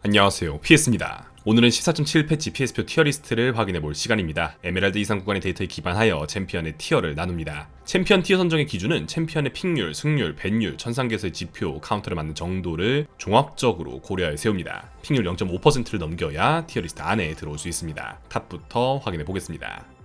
안녕하세요. PS입니다. 오늘은 14.7 패치 PS표 티어 리스트를 확인해 볼 시간입니다. 에메랄드 이상 구간의 데이터에 기반하여 챔피언의 티어를 나눕니다. 챔피언 티어 선정의 기준은 챔피언의 픽률, 승률, 밴율, 천상계에서의 지표, 카운터를 맞는 정도를 종합적으로 고려하여 세웁니다. 픽률 0.5%를 넘겨야 티어 리스트 안에 들어올 수 있습니다. 탑부터 확인해 보겠습니다.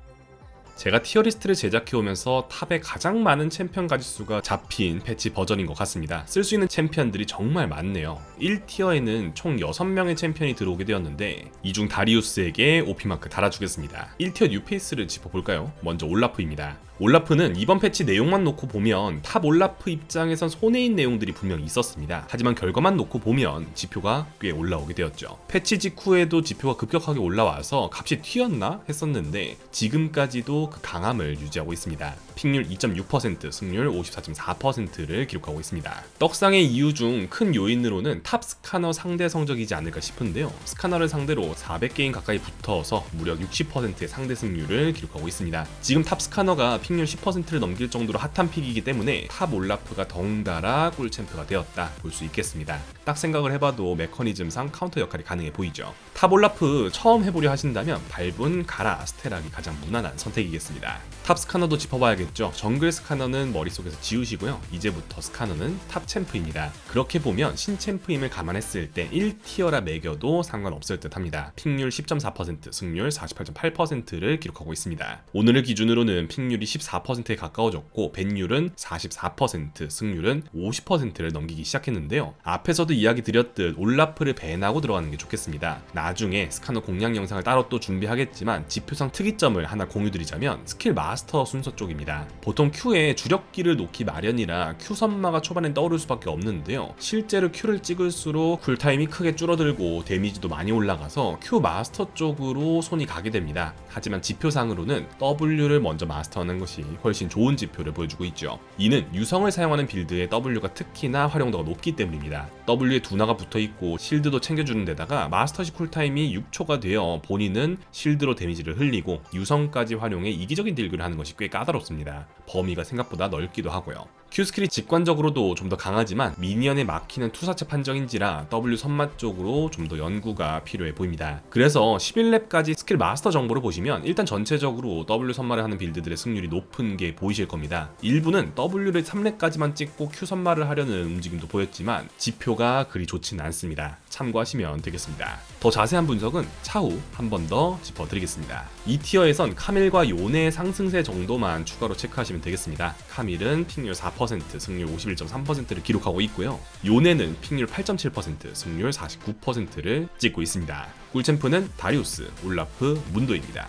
제가 티어리스트를 제작해오면서 탑에 가장 많은 챔피언 가짓수가 잡힌 패치 버전인 것 같습니다. 쓸 수 있는 챔피언들이 정말 많네요. 1티어에는 총 6명의 챔피언이 들어오게 되었는데 이 중 다리우스에게 오피마크 달아주겠습니다. 1티어 뉴페이스를 짚어볼까요? 먼저 올라프입니다. 올라프는 이번 패치 내용만 놓고 보면 탑 올라프 입장에선 손해인 내용들이 분명히 있었습니다. 하지만 결과만 놓고 보면 지표가 꽤 올라오게 되었죠. 패치 직후에도 지표가 급격하게 올라와서 값이 튀었나 했었는데 지금까지도 그 강함을 유지하고 있습니다. 픽률 2.6%, 승률 54.4%를 기록하고 있습니다. 떡상의 이유 중 큰 요인으로는 탑 스카너 상대 성적이지 않을까 싶은데요. 스카너를 상대로 400게임 가까이 붙어서 무려 60%의 상대 승률을 기록하고 있습니다. 지금 탑 스카너가 픽률 10%를 넘길 정도로 핫한 픽이기 때문에 탑 올라프가 덩달아 꿀챔프가 되었다 볼 수 있겠습니다. 딱 생각을 해봐도 메커니즘상 카운터 역할이 가능해 보이죠. 탑 올라프 처음 해보려 하신다면 밟은 가라 스테락이 가장 무난한 선택이 겠습니다. 탑 스카너도 짚어봐야겠죠. 정글 스카너는 머릿속에서 지우시고요. 이제부터 스카너는 탑 챔프입니다. 그렇게 보면 신챔프임을 감안했을 때 1티어라 매겨도 상관없을 듯 합니다. 픽률 10.4%, 승률 48.8%를 기록하고 있습니다. 오늘을 기준으로는 픽률이 14%에 가까워졌고 밴율은 44%, 승률은 50%를 넘기기 시작했는데요. 앞에서도 이야기 드렸듯 올라프를 밴하고 들어가는 게 좋겠습니다. 나중에 스카너 공략 영상을 따로 또 준비하겠지만 지표상 특이점을 하나 공유드리자면 스킬 마스터 순서 쪽입니다. 보통 Q에 주력기를 놓기 마련이라 Q 선마가 초반엔 떠오를 수밖에 없는데요. 실제로 Q를 찍을수록 쿨타임이 크게 줄어들고 데미지도 많이 올라가서 Q 마스터 쪽으로 손이 가게 됩니다. 하지만 지표상으로는 W를 먼저 마스터하는 것이 훨씬 좋은 지표를 보여주고 있죠. 이는 유성을 사용하는 빌드에 W가 특히나 활용도가 높기 때문입니다. W에 두나가 붙어 있고 실드도 챙겨주는 데다가 마스터시 쿨타임이 6초가 되어 본인은 실드로 데미지를 흘리고 유성까지 활용해 이기적인 딜교를 하는 것이 꽤 까다롭습니다. 범위가 생각보다 넓기도 하고요. Q 스킬이 직관적으로도 좀 더 강하지만 미니언에 막히는 투사체 판정인지라 W 선맛 쪽으로 좀 더 연구가 필요해 보입니다. 그래서 11렙까지 스킬 마스터 정보를 보시면 일단 전체적으로 W 선마를 하는 빌드들의 승률이 높은 게 보이실 겁니다. 일부는 W를 3렙까지만 찍고 Q 선마를 하려는 움직임도 보였지만 지표가 그리 좋지는 않습니다. 참고하시면 되겠습니다. 더 자세한 분석은 차후 한 번 더 짚어드리겠습니다. 이 티어에선 카밀과 요네의 상승세 정도만 추가로 체크하시면 되겠습니다. 카밀은 픽률 4%, 승률 51.3%를 기록하고 있고요. 요네는 픽률 8.7%, 승률 49%를 찍고 있습니다. 꿀챔프는 다리우스, 올라프, 문도입니다.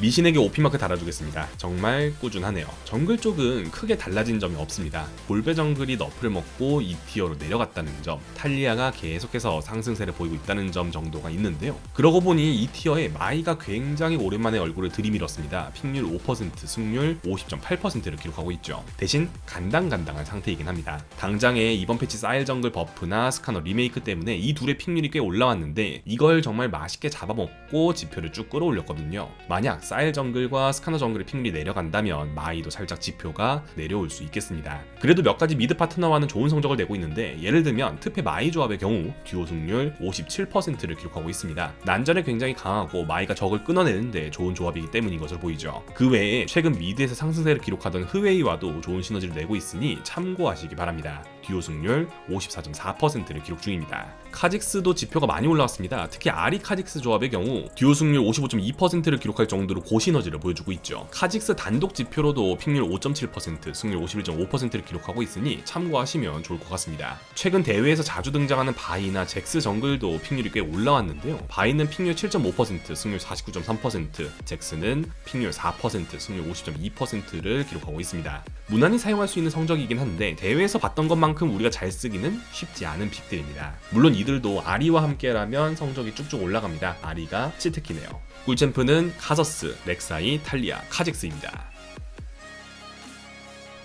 리신에게 오피마크 달아주겠습니다. 정말 꾸준하네요. 정글 쪽은 크게 달라진 점이 없습니다. 볼베 정글이 너프를 먹고 2티어로 내려갔다는 점, 탈리아가 계속해서 상승세를 보이고 있다는 점 정도가 있는데요. 그러고 보니 2티어에 마이가 굉장히 오랜만에 얼굴을 들이밀었습니다. 픽률 5%, 승률 50.8%를 기록하고 있죠. 대신 간당간당한 상태이긴 합니다. 당장에 이번 패치 사일 정글 버프나 스카너 리메이크 때문에 이 둘의 픽률이 꽤 올라왔는데 이걸 정말 맛있게 잡아먹고 지표를 쭉 끌어올렸거든요. 만약 사일 정글과 스카너 정글의 픽률이 내려간다면 마이도 살짝 지표가 내려올 수 있겠습니다. 그래도 몇 가지 미드 파트너와는 좋은 성적을 내고 있는데 예를 들면 특패 마이 조합의 경우 듀오 승률 57%를 기록하고 있습니다. 난전에 굉장히 강하고 마이가 적을 끊어내는데 좋은 조합이기 때문인 것으로 보이죠. 그 외에 최근 미드에서 상승세를 기록하던 흐웨이와도 좋은 시너지를 내고 있으니 참고하시기 바랍니다. 듀오 승률 54.4%를 기록 중입니다. 카직스도 지표가 많이 올라왔습니다. 특히 아리 카직스 조합의 경우 듀오 승률 55.2%를 기록할 정도로 고시너지를 보여주고 있죠. 카직스 단독 지표로도 픽률 5.7%, 승률 51.5%를 기록하고 있으니 참고하시면 좋을 것 같습니다. 최근 대회에서 자주 등장하는 바이나 잭스 정글도 픽률이 꽤 올라왔는데요. 바이는 픽률 7.5%, 승률 49.3%, 잭스는 픽률 4%, 승률 50.2%를 기록하고 있습니다. 무난히 사용할 수 있는 성적이긴 한데 대회에서 봤던 것 만큼 우리가 잘 쓰기는 쉽지 않은 픽들입니다. 물론 이들도 아리와 함께라면 성적이 쭉쭉 올라갑니다. 아리가 치트키네요. 꿀챔프는 카서스, 렉사이, 탈리아, 카직스입니다.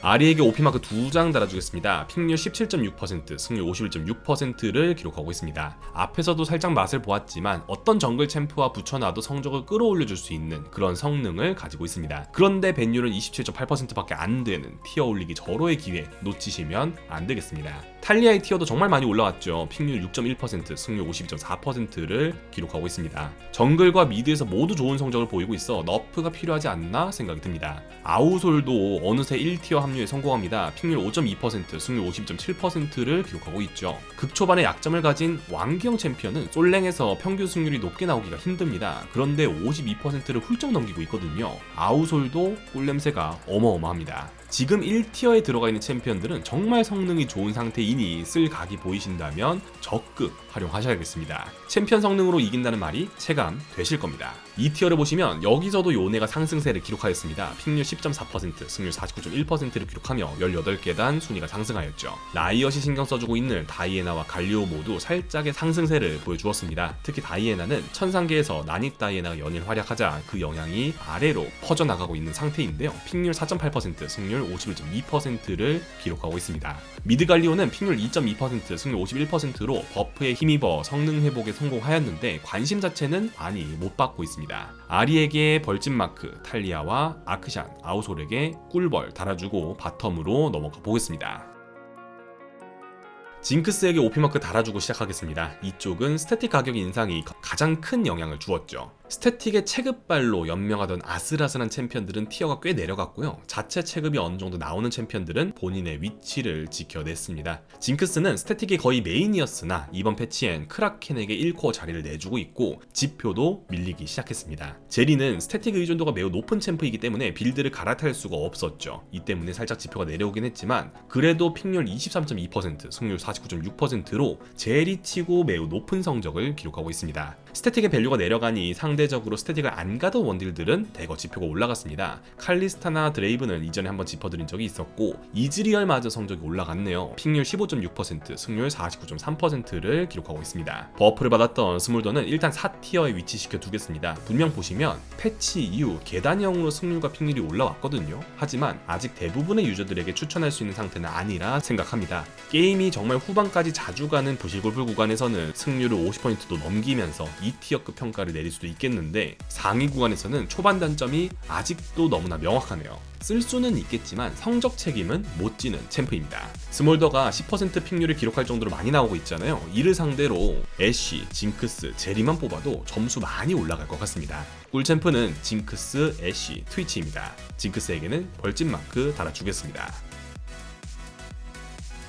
아리에게 오피마크 두 장 달아주겠습니다. 픽률 17.6%, 승률 51.6%를 기록하고 있습니다. 앞에서도 살짝 맛을 보았지만 어떤 정글 챔프와 붙여놔도 성적을 끌어올려줄 수 있는 그런 성능을 가지고 있습니다. 그런데 밴율은 27.8%밖에 안 되는 티어 올리기 절호의 기회 놓치시면 안 되겠습니다. 탈리아의 티어도 정말 많이 올라왔죠. 픽률 6.1%, 승률 52.4%를 기록하고 있습니다. 정글과 미드에서 모두 좋은 성적을 보이고 있어 너프가 필요하지 않나 생각이 듭니다. 아우솔도 어느새 1티어 합류에 성공합니다. 픽률 5.2%, 승률 50.7%를 기록하고 있죠. 극초반에 약점을 가진 왕기형 챔피언은 솔랭에서 평균 승률이 높게 나오기가 힘듭니다. 그런데 52%를 훌쩍 넘기고 있거든요. 아우솔도 꿀냄새가 어마어마합니다. 지금 1티어에 들어가 있는 챔피언들은 정말 성능이 좋은 상태이니 쓸 각이 보이신다면 적극 활용하셔야겠습니다. 챔피언 성능으로 이긴다는 말이 체감 되실 겁니다. 2티어를 보시면 여기서도 요네가 상승세를 기록하였습니다. 픽률 10.4%, 승률 49.1%를 기록하며 18계단 순위가 상승하였죠. 라이엇이 신경 써주고 있는 다이애나와 갈리오 모두 살짝의 상승세를 보여주었습니다. 특히 다이애나는 천상계에서 나닛 다이애나가 연일 활약하자 그 영향이 아래로 퍼져나가고 있는 상태인데요. 픽률 4.8%, 승률 51.2%를 기록하고 있습니다. 미드 갈리오는 픽률 2.2%, 승률 51%로 버프에 힘입어 성능 회복에 성공하였는데 관심 자체는 많이 못 받고 있습니다. 아리에게 벌집 마크, 탈리아와 아크샨, 아우솔에게 꿀벌 달아주고 바텀으로 넘어가 보겠습니다. 징크스에게 오피마크 달아주고 시작하겠습니다. 이쪽은 스태틱 가격 인상이 가장 큰 영향을 주었죠. 스태틱의 체급발로 연명하던 아슬아슬한 챔피언들은 티어가 꽤 내려갔고요. 자체 체급이 어느 정도 나오는 챔피언들은 본인의 위치를 지켜냈습니다. 징크스는 스태틱이 거의 메인이었으나 이번 패치엔 크라켄에게 1코어 자리를 내주고 있고 지표도 밀리기 시작했습니다. 제리는 스태틱 의존도가 매우 높은 챔프이기 때문에 빌드를 갈아탈 수가 없었죠. 이 때문에 살짝 지표가 내려오긴 했지만 그래도 픽률 23.2%, 승률 49.6%로 제리 치고 매우 높은 성적을 기록하고 있습니다. 스태틱의 밸류가 내려가니 상대적으로 스태틱을 안 가던 원딜들은 대거 지표가 올라갔습니다. 칼리스타나 드레이브는 이전에 한번 짚어드린 적이 있었고 이즈리얼마저 성적이 올라갔네요. 픽률 15.6%, 승률 49.3%를 기록하고 있습니다. 버프를 받았던 스몰더는 일단 4티어에 위치시켜 두겠습니다. 분명 보시면 패치 이후 계단형으로 승률과 픽률이 올라왔거든요. 하지만 아직 대부분의 유저들에게 추천할 수 있는 상태는 아니라 생각합니다. 게임이 정말 후반까지 자주 가는 부실골프 구간에서는 승률을 50%도 넘기면서 2티어급 평가를 내릴 수도 있겠는데 상위 구간에서는 초반 단점이 아직도 너무나 명확하네요. 쓸 수는 있겠지만 성적 책임은 못 지는 챔프입니다. 스몰더가 10% 픽률을 기록할 정도로 많이 나오고 있잖아요. 이를 상대로 애쉬, 징크스, 제리만 뽑아도 점수 많이 올라갈 것 같습니다. 꿀챔프는 징크스, 애쉬, 트위치입니다. 징크스에게는 벌집 마크 달아주겠습니다.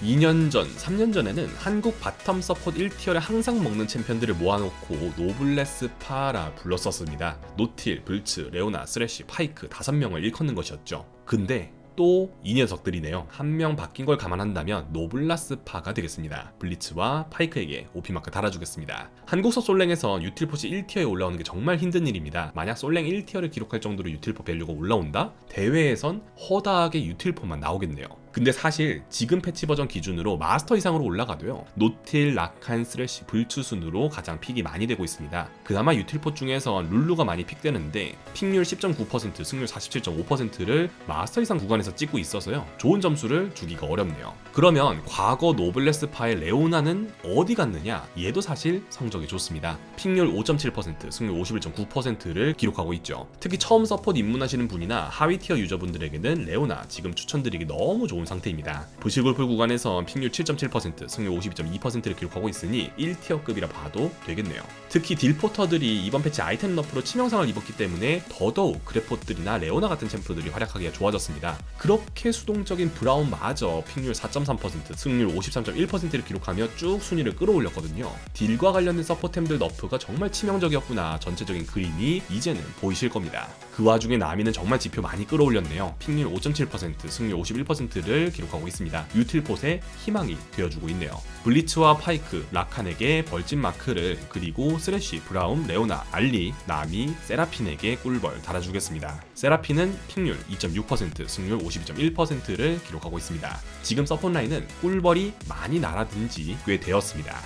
2년 전, 3년 전에는 한국 바텀 서폿 1티어를 항상 먹는 챔피언들을 모아놓고 노블레스 파라 불렀었습니다. 노틸, 불츠, 레오나, 스래시, 파이크 5명을 일컫는 것이었죠. 근데 또이 녀석들이네요. 한 명 바뀐 걸 감안한다면 노블라스파가 되겠습니다. 블리츠와 파이크에게 오피마크 달아주겠습니다. 한국서 솔랭에서 유틸포시 1티어에 올라오는 게 정말 힘든 일입니다. 만약 솔랭 1티어를 기록할 정도로 유틸포 밸류가 올라온다? 대회에선 허다하게 유틸포만 나오겠네요. 근데 사실 지금 패치 버전 기준으로 마스터 이상으로 올라가도요 노틸, 라칸, 스래시, 불추 순으로 가장 픽이 많이 되고 있습니다. 그나마 유틸포 중에서 룰루가 많이 픽되는데 픽률 10.9%, 승률 47.5%를 마스터 이상 구간에서 찍고 있어서요 좋은 점수를 주기가 어렵네요. 그러면 과거 노블레스파의 레오나는 어디 갔느냐? 얘도 사실 성적이 좋습니다. 픽률 5.7%, 승률 51.9%를 기록하고 있죠. 특히 처음 서폿 입문하시는 분이나 하위 티어 유저분들에게는 레오나 지금 추천드리기 너무 좋은 상태입니다. 부실골프 구간에서 픽률 7.7%, 승률 52.2%를 기록하고 있으니 1티어급이라 봐도 되겠네요. 특히 딜포터들이 이번 패치 아이템 너프로 치명상을 입었기 때문에 더더욱 그래포들이나 레오나 같은 챔프들이 활약하기가 좋아졌습니다. 그렇게 수동적인 브라운마저 픽률 4.3%, 승률 53.1%를 기록하며 쭉 순위를 끌어올렸거든요. 딜과 관련된 서포템들 너프가 정말 치명적이었구나 전체적인 그림이 이제는 보이실 겁니다. 그 와중에 나미는 정말 지표 많이 끌어올렸네요. 픽률 5.7%, 승률 51%를 기록하고 있습니다. 유틸폿의 희망이 되어주고 있네요. 블리츠와 파이크, 라칸에게 벌집 마크를 그리고 스래시, 브라운, 레오나, 알리, 나미, 세라핀에게 꿀벌 달아주겠습니다. 세라핀은 픽률 2.6%, 승률 52.1%를 기록하고 있습니다. 지금 서폿 라인은 꿀벌이 많이 날아든 지 꽤 되었습니다.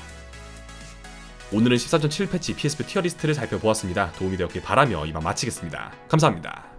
오늘은 14.7 패치 PSP 티어 리스트를 살펴보았습니다. 도움이 되었길 바라며 이만 마치겠습니다. 감사합니다.